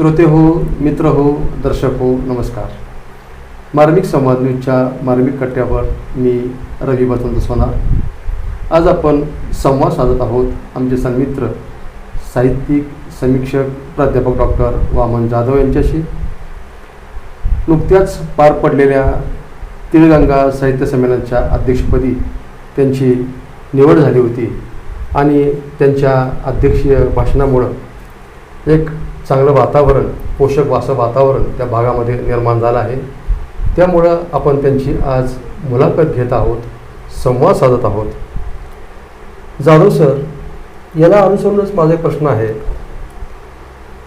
श्रोते हो मित्र हो दर्शक हो नमस्कार. मार्मिक संवाद न्यूजच्या मार्मिक कट्ट्यावर मी रवी वसंत सोनार. आज आपण संवाद साधत आहोत आमचे सन्मित्र साहित्यिक समीक्षक प्राध्यापक डॉक्टर वामन जाधव यांच्याशी. नुकत्याच पार पडलेल्या तिळगंगा साहित्य संमेलनाच्या अध्यक्षपदी त्यांची निवड झाली होती आणि त्यांच्या अध्यक्षीय भाषणामुळं एक चांगलं वातावरण पोषक वासं वातावरण त्या भागामध्ये निर्माण झालं आहे. त्यामुळं आपण त्यांची आज मुलाखत घेत आहोत संवाद साधत आहोत. जाधव सर याला अनुसरूनच माझा एक प्रश्न आहे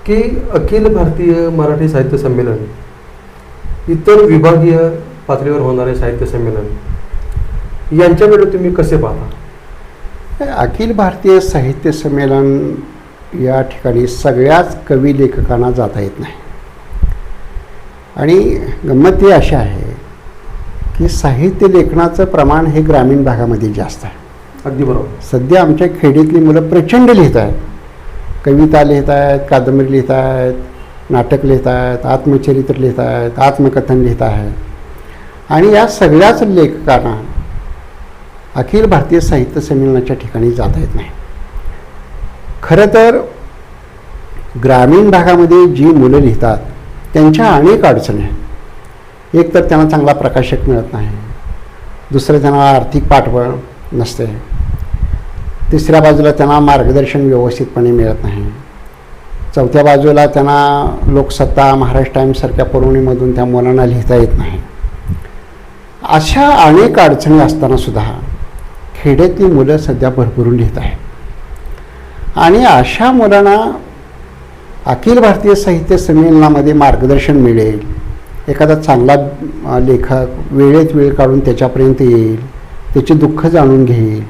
की अखिल भारतीय मराठी साहित्य संमेलन इतर विभागीय पातळीवर होणारे साहित्य संमेलन यांच्याकडे तुम्ही कसे पाहता? अखिल भारतीय साहित्य संमेलन या ठिकाणी सगळ्याच कवी लेखकांना जाता येत नाही. आणि गंमत ही अशी आहे की साहित्य लेखनाचं प्रमाण हे ग्रामीण भागामध्ये जास्त आहे. अगदी बरोबर. सध्या आमच्या खेडीतली मुलं प्रचंड लिहित आहेत. कविता लिहित आहेत कादंबरी लिहित आहेत नाटक लिहित आहेत आत्मचरित्र लिहित आहेत आत्मकथन लिहित आहेत. आणि या सगळ्याच लेखकांना अखिल भारतीय साहित्य संमेलनाच्या ठिकाणी जाता येत नाही. खरं तर ग्रामीण भागामध्ये जी मुलं लिहितात त्यांच्या अनेक अडचणी आहेत. एक तर त्यांना चांगला प्रकाशक मिळत नाही. दुसरं त्यांना आर्थिक पाठबळ नसते. तिसऱ्या बाजूला त्यांना मार्गदर्शन व्यवस्थितपणे मिळत नाही. चौथ्या बाजूला त्यांना लोकसत्ता महाराष्ट्र टाईम्ससारख्या पुरवणीमधून त्या मुलांना लिहिता येत नाही. अशा अनेक अडचणी असतानासुद्धा खेड्यातली मुलं सध्या भरभरून लिहित आहेत. आणि अशा मुलांना अखिल भारतीय साहित्य संमेलनामध्ये मार्गदर्शन मिळेल. एखादा चांगला लेखक वेळेत वेळ काढून त्याच्यापर्यंत येईल त्याचे दुःख जाणून घेईल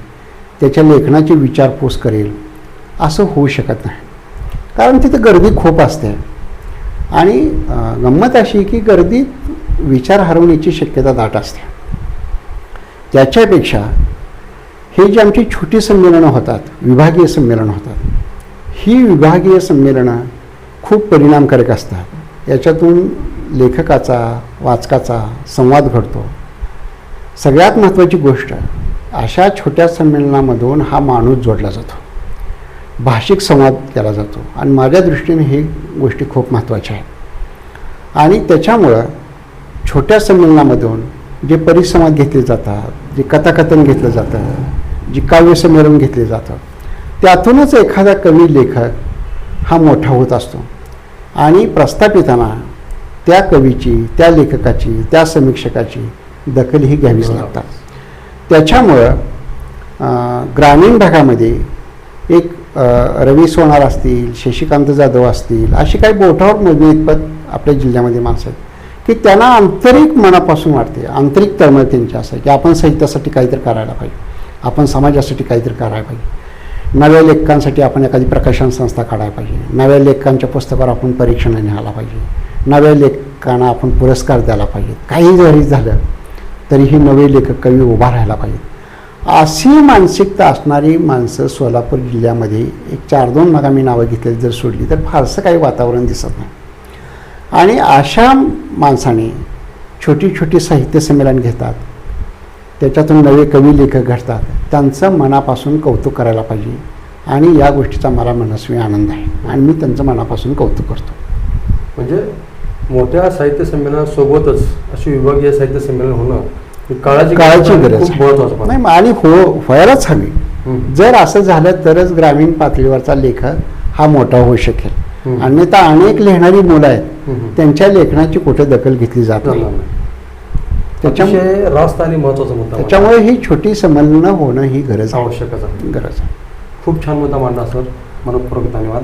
त्याच्या लेखनाची विचारपूस करेल असं होऊ शकत नाही. कारण तिथं गर्दी खूप असते. आणि गंमत अशी की गर्दीत विचार हरवण्याची शक्यता दाट असते. त्याच्यापेक्षा हे जी आमची छोटी संमेलनं होतात विभागीय संमेलनं होतात ही विभागीय संमेलनं खूप परिणामकारक असतात. याच्यातून लेखकाचा वाचकाचा संवाद घडतो. सगळ्यात महत्त्वाची गोष्ट अशा छोट्या संमेलनामधून हा माणूस जोडला जातो. भाषिक संवाद केला जातो. आणि माझ्या दृष्टीने ही गोष्टी खूप महत्त्वाच्या आहेत. आणि त्याच्यामुळं छोट्या संमेलनामधून जे परिसंवाद घेतले जातात जे कथाकथन घेतलं जातं जी काव्य संमेलन घेतले जातं. त्यातूनच एखादा कवी लेखक हा मोठा होत असतो. आणि प्रस्थापितांना त्या कवीची त्या लेखकाची त्या समीक्षकाची दखल ही घ्यावीच लागतात. त्याच्यामुळं ग्रामीण भागामध्ये एक रवी सोनार असतील शशिकांत जाधव असतील अशी काही बोटावर मोजणी इतपत आपल्या जिल्ह्यामध्ये माणसं आहेत की त्यांना आंतरिक मनापासून वाटते आंतरिक तळमळ त्यांची असं की आपण साहित्यासाठी काहीतरी करायला पाहिजे. आपण समाजासाठी काहीतरी करायला पाहिजे. नव्या लेखकांसाठी आपण एखादी प्रकाशन संस्था काढायला पाहिजे. नव्या लेखकांच्या पुस्तकावर आपण परीक्षण न्यायला पाहिजे. नव्या लेखकांना आपण पुरस्कार द्यायला पाहिजे काही जरी झालं तरीही नवे लेखक कवी उभा राहायला पाहिजे अशी मानसिकता असणारी माणसं सोलापूर जिल्ह्यामध्ये एक चार दोन भागा मी नावं घेतली जर सोडली तर फारसं काही वातावरण दिसत नाही. आणि अशा माणसाने छोटी छोटी साहित्य संमेलन घेतात. त्याच्यातून नवे कवी लेखक घडतात. त्यांचं मनापासून कौतुक करायला पाहिजे. आणि या गोष्टीचा मला मनस्वी आनंद आहे. आणि मी त्यांचं मनापासून कौतुक करतो. म्हणजे मोठ्या साहित्य संमेलनासोबतच अशी विभागीय साहित्य संमेलन होणं काळाची काळाची गरज नाही आणि हो व्हायलाच हवी. जर असं झालं तरच ग्रामीण पातळीवरचा लेखक हा मोठा होऊ शकेल. अन्यथा अनेक लिहिणारी मुलं आहेत. त्यांच्या लेखनाची कुठे दखल घेतली जात नाही. त्याच्यामुळे रास्त आणि महत्त्वाचा मुद्दा त्याच्यामुळे ही छोटी संमेलनं होणं ही गरज आवश्यकच आहे. गरज आहे. खूप छान मुद्दा मांडला सर. मनपूर्वक धन्यवाद.